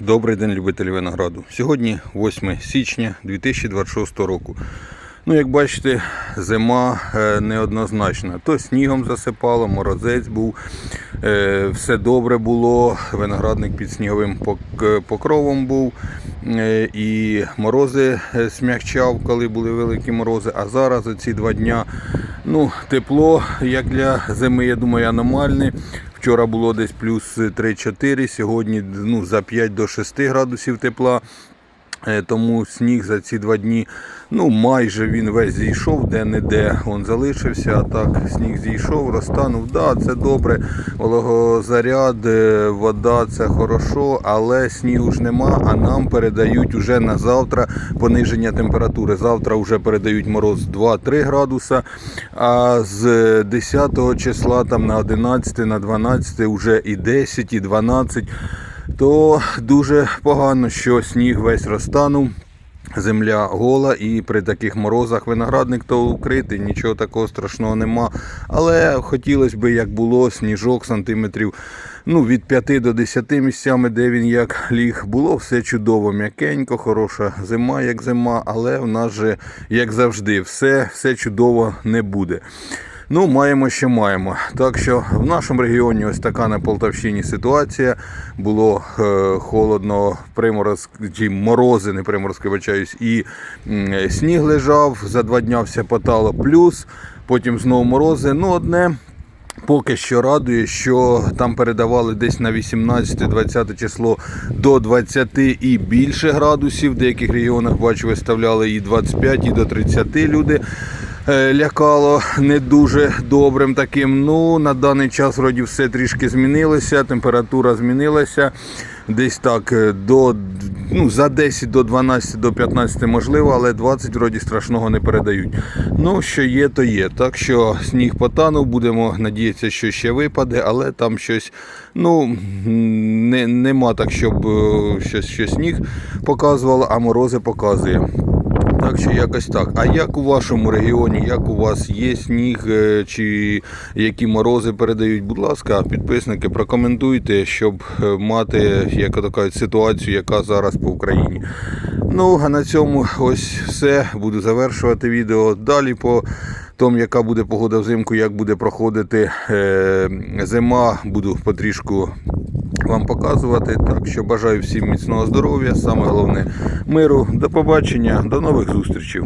Добрий день, любителі винограду. Сьогодні 8 січня 2026 року. Ну, як бачите, зима е, неоднозначна. То снігом засипало, морозець був, е, все добре було, виноградник під сніговим покровом був. е, І морози е, смягчав, коли були великі морози. А зараз оці два дня ну, тепло, як для зими, я думаю, аномальне. Вчора було десь плюс 3-4, сьогодні ну, за 5 до 6 градусів тепла. Е, Тому сніг за ці два дні, ну майже він весь зійшов, де-не-де він залишився. А так сніг зійшов, розтанув. Да, це добре. Вологозаряд, е, вода це хорошо, але снігу ж нема, а нам передають уже на завтра пониження температури. Завтра вже передають мороз 2-3 градуса, а з 10 числа там на 11, на 12 вже і 10, і 12 то дуже погано, що сніг весь розтанув. Земля гола і при таких морозах виноградник то укритий, нічого такого страшного нема. Але хотілося б, як було, сніжок сантиметрів ну, від 5 до 10 місцями, де він як ліг. Було все чудово, м'якенько, хороша зима, як зима, але в нас же, як завжди, все, все чудово не буде. Ну, маємо, що маємо. Так що в нашому регіоні ось така на Полтавщині ситуація. Було е, холодно, примороз, чи морози, не приморозки, вибачаюсь, і м, сніг лежав, за два дня все потало плюс, потім знову морози. Ну, одне. Поки що радує, що там передавали десь на 18-20 число до 20 і більше градусів. В деяких регіонах бачу, виставляли і 25, і до 30 люди. Е, Лякало не дуже добрим таким. Ну, на даний час вроді все трішки змінилося, температура змінилася. Десь так е, до ну, за 10 до 12 до 15 можливо, але 20 вроді страшного не передають. Ну, що є, то є. Так що сніг потанув, будемо надіятися, що ще випаде, але там щось ну, не, нема так, щоб е, щось, що сніг показувало, а морози показує. Так що якось так. А як у вашому регіоні, як у вас є сніг е, чи які морози передають, будь ласка, підписники, прокоментуйте, щоб е, мати як кажуть, ситуацію, яка зараз по Україні. Ну, а на цьому ось все. Буду завершувати відео. Далі по тому, яка буде погода взимку, як буде проходити е, зима, буду потрішку вам показувати. Так що бажаю всім міцного здоров'я, саме головне миру. До побачення, до нових зустрічей.